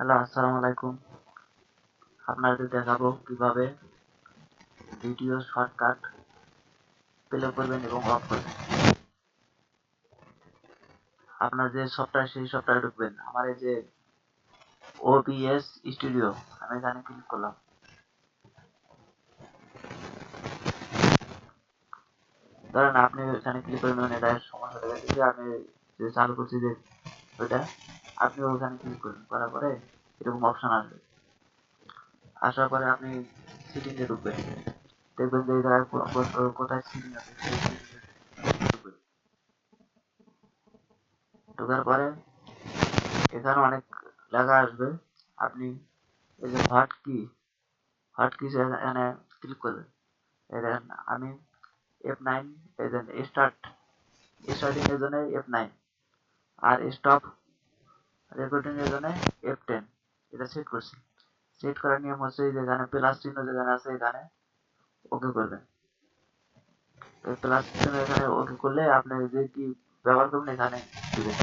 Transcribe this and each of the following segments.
Hello, আসসালামু আলাইকুম। আপনাদের দেখাবো কীভাবে ভিডিও শর্টকাট প্লে করবেন এবং অফ করবেন। আপনার যে সফটওয়্যার সেই সফটওয়্যারে ঢুকবেন। আমার এই যে ওবিএস স্টুডিও আমি এখানে ক্লিক করলাম। ধরেন আপনি এখানে ক্লিক করবেন এটা সমস্যা দেখা যাচ্ছে আমি যে চালু করছি যে ওইটা আপনি ওখানে ক্লিক করবেন করার পরে? এরকম অপশন আসবে। আসার পরে আপনি সিটিং এ ঢুকবেন। দেখবেন যে কোথায় সিটিং আছে? পরে এখানে অনেক লেখা আসবে। আপনি এই যে হট কি হট কি এখানে ক্লিক করবেন। এই দেখেন, আমি এফ নাইন এই দেন স্টার্ট স্টার্টিং এর জন্য এফ নাইন আর স্টপ রেকর্ডিং এর জন্য এফ টেন এটা সেট করছি। সেট করার নিয়ম হচ্ছে যেখানে প্লাস চিহ্ন যেখানে আছে এখানে ওকে করবেন। প্লাস চিহ্ন এখানে ওকে করলে আপনি যে কি ব্যবহার করবেন এখানে দিবেন।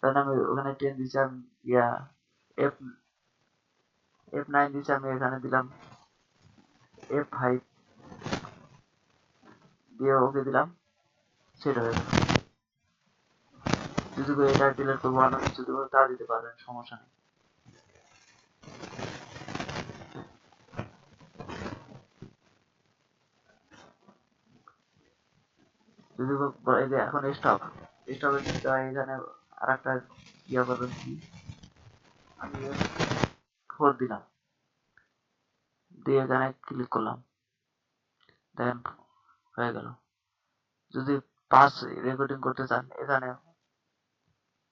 তাহলে আমি ওখানে টেন দিচ্ছি আমি, ইয়া এফ এফ নাইন দিচ্ছি আমি এখানে দিলাম এফ ফাইভ দিয়ে ওকে দিলাম সেট হয়ে গেল। যদি এটা ডিলিট করব অন্য কিছু দেবো তা দিতে পারবেন সমস্যা নেই। যদি এই যে এখন স্টপ স্টপের এখানে আর একটা ইয়ে করবেন কি? আমি ফোর দিলাম। দিয়ে এখানে ক্লিক করলাম। দেখেন হয়ে গেল। যদি পাঁচ রেকর্ডিং করতে চান, এখানে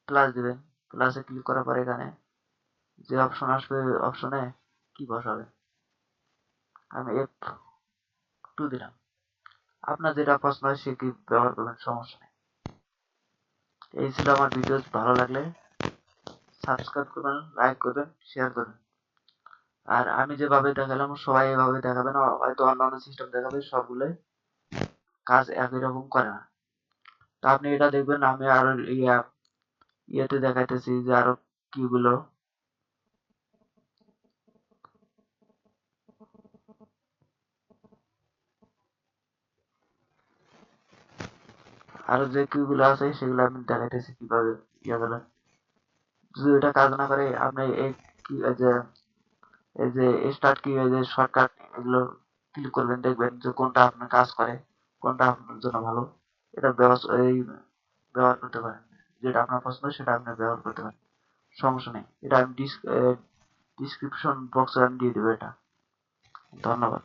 প্লাস দিবেন প্লাসে ক্লিক করার পরে এখানে যে অপশন আসবে অপশনে কি বসাবে? আমি এফ টু দিলাম। আপনার যেটা পছন্দ হয় সেটি ব্যবহার করবেন, সমস্যা নেই। এই ছিল আমার ভিডিও ভালো লাগলে সাবস্ক্রাইব করবেন লাইক করবেন শেয়ার করবেন। আর আমি যেভাবে দেখালাম, সবাই এভাবে দেখাবে না, হয়তো অন্যান্য সিস্টেম দেখাবে, সবগুলোই কাজ একই রকম করে না। তো আপনি এটা দেখবেন, আমি আরও ইয়া ইয়েতে দেখাইতেছি যে আরও কিগুলো। আরও যে কিগুলো আছে সেগুলো আমি দেখাইতেছি কীভাবে ইয়ে করে। যদি এটা কাজ না করে আপনি এই কি যে, এই যে স্টার্ট কি যে শর্টকাট এগুলো ক্লিক করবেন, দেখবেন যে কোনটা আপনার কাজ করে, কোনটা আপনার জন্য ভালো। এটা এই ব্যবহার করতে পারেন। যেটা আপনার পছন্দ সেটা আপনি ব্যবহার করতে পারেন। সমস্যা নেই। এটা আমি ডিসক্রিপশন বক্সে আমি দিয়ে দেবো এটা। ধন্যবাদ।